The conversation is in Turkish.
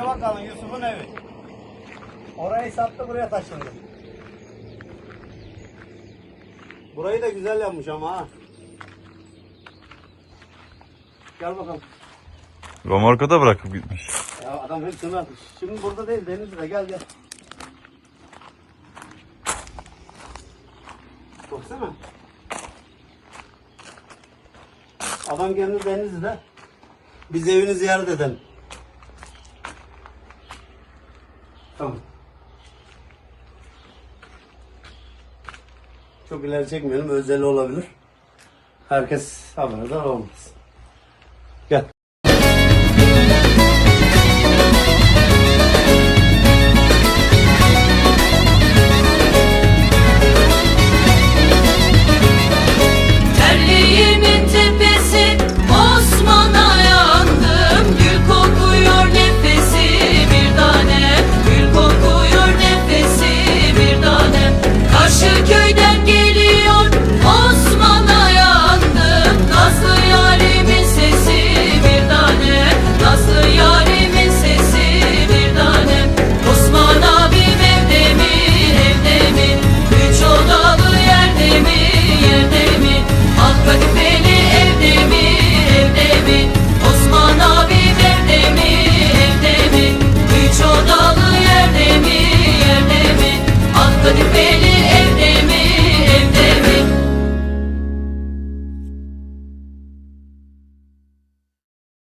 Söyle bakalım Yusuf'un evi. Orayı sattı buraya taşındı. Burayı da güzel yapmış ama ha. Gel bakalım. Romorkada bırakıp gitmiş. Ya adam hepsini atmış. Şimdi burada değil Denizli'de gel gel. Baksana. Adam kendi Denizli'de. Biz evini ziyaret edelim. Tamam. Çok ileri çekmeyelim. Özel olabilir. Herkes haberdar olmaz.